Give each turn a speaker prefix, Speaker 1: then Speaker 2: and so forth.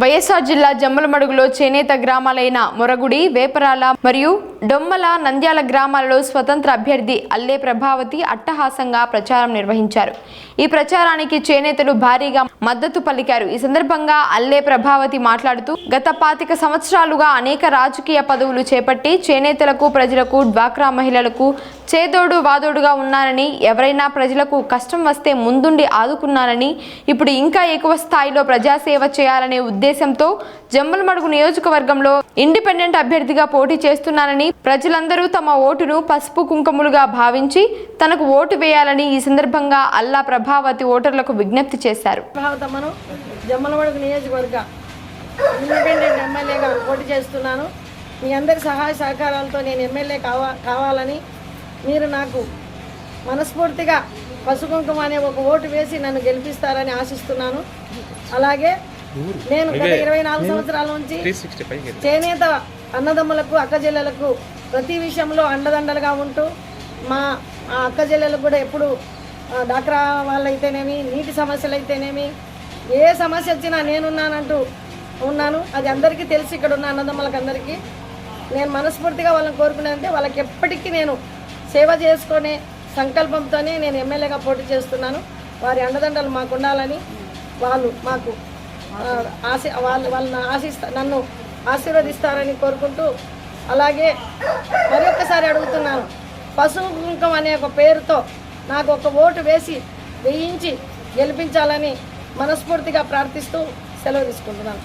Speaker 1: వైఎస్ఆర్ జిల్లా జమ్మలమడుగులో చేనేత గ్రామాలైన మొరగుడి వేపరాల మరియు డొమ్మల నంద్యాల గ్రామాలలో స్వతంత్ర అభ్యర్థి అల్లే ప్రభావతి అట్టహాసంగా ప్రచారం నిర్వహించారు. ఈ ప్రచారానికి చేనేతలు భారీగా మద్దతు పలికారు. ఈ సందర్భంగా అల్లే ప్రభావతి మాట్లాడుతూ గత పాతిక సంవత్సరాలుగా అనేక రాజకీయ పదవులు చేపట్టి చేనేతలకు ప్రజలకు డ్వాక్రా మహిళలకు చేదోడు వాదోడుగా ఉన్నానని ఎవరైనా ప్రజలకు కష్టం వస్తే ముందుండి ఆదుకున్నానని ఇప్పుడు ఇంకా ఎక్కువ స్థాయిలో ప్రజాసేవ చేయాలనే ఉద్దేశంతో జమ్మలమడుగు నియోజకవర్గంలో ఇండిపెండెంట్ అభ్యర్థిగా పోటీ చేస్తున్నానని ప్రజలందరూ తమ ఓటును పసుపు కుంకుమలుగా భావించి తనకు ఓటు వేయాలని ఈ సందర్భంగా అల్లా ప్రభావతి ఓటర్లకు విజ్ఞప్తి చేశారు.
Speaker 2: జమ్మలమడుగు నియోజకవర్గ ఇండిపెండెంట్ ఎమ్మెల్యేగా పోటీ చేస్తున్నాను. మీ అందరి సహాయ సహకారాలతో నేను ఎమ్మెల్యే కావా కావాలని మీరు నాకు మనస్ఫూర్తిగా పసుకుంకుమ అనే ఒక ఓటు వేసి నన్ను గెలిపిస్తారని ఆశిస్తున్నాను. అలాగే నేను గత ఇరవై నాలుగు సంవత్సరాల నుంచి చేనేత అన్నదమ్ములకు అక్కజెల్లెలకు ప్రతి విషయంలో అండదండలుగా ఉంటూ మా ఆ అక్కజెల్లెలకు కూడా ఎప్పుడు డాక్రా వాళ్ళైతేనేమి నీటి సమస్యలు అయితేనేమి ఏ సమస్య వచ్చినా నేనున్నానంటూ ఉన్నాను. అది అందరికీ తెలిసి ఇక్కడ ఉన్న అన్నదమ్ములకు అందరికీ నేను మనస్ఫూర్తిగా వాళ్ళని కోరుకునేదంటే వాళ్ళకి ఎప్పటికీ నేను సేవ చేసుకునే సంకల్పంతోనే నేను ఎమ్మెల్యేగా పోటీ చేస్తున్నాను. వారి అండదండలు మాకు ఉండాలని వాళ్ళు మాకు ఆశ వాళ్ళు వాళ్ళని ఆశిస్తా నన్ను ఆశీర్వదిస్తారని కోరుకుంటూ అలాగే మరొకసారి అడుగుతున్నాను. పశువు కుంకం అనే ఒక పేరుతో నాకు ఒక ఓటు వేసి వేయించి గెలిపించాలని మనస్ఫూర్తిగా ప్రార్థిస్తూ సెలవు తీసుకుంటున్నాను.